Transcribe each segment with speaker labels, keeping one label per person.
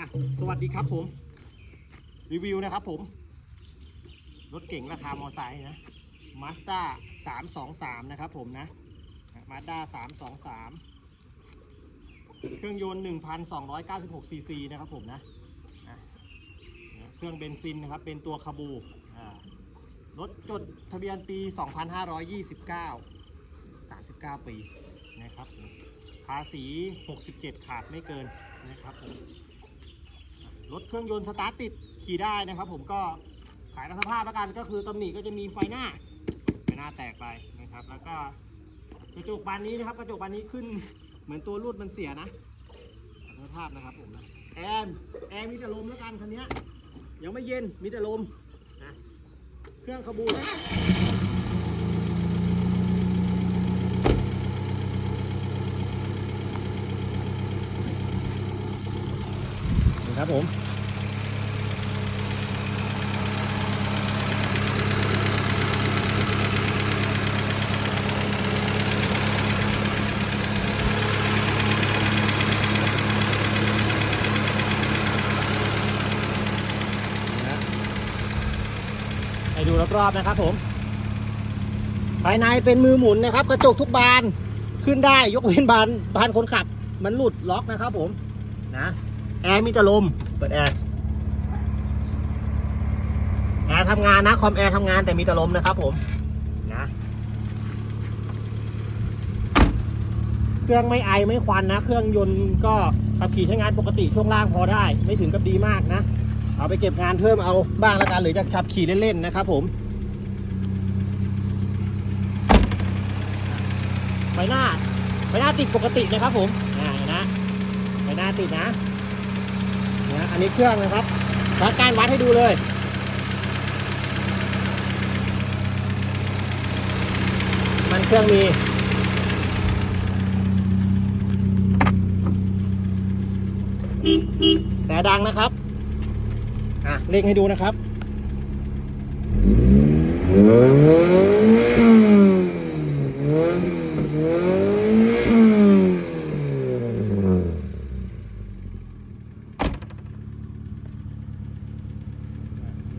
Speaker 1: อะสวัสดีครับผม รีวิวนะครับผม รถเก่งราคามอไซค์นะมาสด้าสามสองสามนะครับผมนะมาสด้าสามสองสามเครื่องยนต์หนึ่งพันสองร้อยเก้าสิบหกซีซีนะครับผมนะเครื่องเบนซินนะครับ เป็นตัวคาบูรถจดทะเบียนปี 2529 39 ปีนะครับ ภาษี 67 ขาดไม่เกินนะครับผม รถเครื่องยนต์สตาร์ทติดขี่ได้นะครับ ผมก็ขายตามสภาพแล้วกันก็คือตำหนิก็จะมีไฟหน้าไฟหน้าแตกไปนะครับ แล้วก็กระจกบานนี้นะครับ กระจกบานนี้ขึ้นเหมือนตัวรูดมันเสียนะสภาพนะครับผมนะแอร์แอร์มีแต่ลมแล้วกันคันนี้ยังไม่เย็นมีแต่ลมนะเครื่องขบูนครับผม ให้ดูรอบๆนะครับผมภายในเป็นมือหมุนนะครับ กระจกทุกบานขึ้นได้ยกเว้นบานบานคนขับ มันหลุดล็อกนะครับผมนะแอร์มีแต่ลมเปิดแอร์แอร์ทำงานนะคอมแอร์ทำงานแต่มีแต่ลมนะครับผมนะเครื่องไม่ไอไม่ควันนะ เครื่องยนต์ก็ขับขี่ใช้งานปกติช่วงล่างพอได้ ไม่ถึงกับดีมากนะ เอาไปเก็บงานเพิ่มเอาบ้างละกันหรือจะขับขี่เล่นๆนะครับผม ไฟหน้าไฟหน้าติดปกตินะครับผมอ่านะไฟหน้าติดนะนะอันนี้เครื่องนะครับวัดการวัดให้ดูเลยมันเครื่องมีแต่ดังนะครับ เล่งให้ดูนะครับ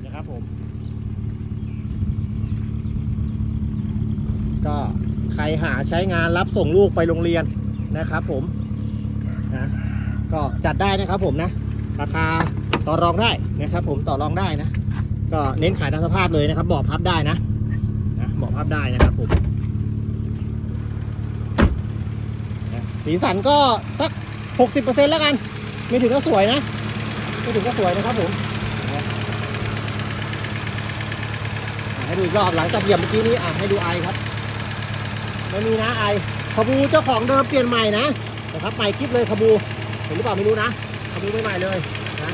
Speaker 1: นะครับผม ก็ใครหาใช้งานรับส่งลูกไปโรงเรียนนะครับผมนะก็จัดได้นะครับผมนะ ราคา ต่อรองได้นะครับ ผมต่อรองได้นะ ก็เน้นขายตามสภาพเลยนะครับเบาะพับได้นะนะเบาะพับได้นะครับผมสีสันก็สัก 60%แล้วกันไม่ถึงก็สวยนะไม่ถึงก็สวยนะครับผมให้ดูอีกรอบหลังจากเหยียบเมื่อกี้นี้อะให้ดูไอครับไม่มีนะไอขบูเจ้าของเดิมเปลี่ยนใหม่นะนะครับใหม่คลิปเลยขบูเห็นหรือเปล่าไม่รู้นะขบูใหม่เลยนะ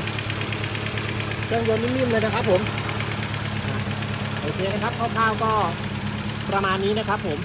Speaker 1: เครื่องยนต์นิ่มๆเลยนะครับผมโอเคนะครับคร่าวๆก็ประมาณนี้นะครับผม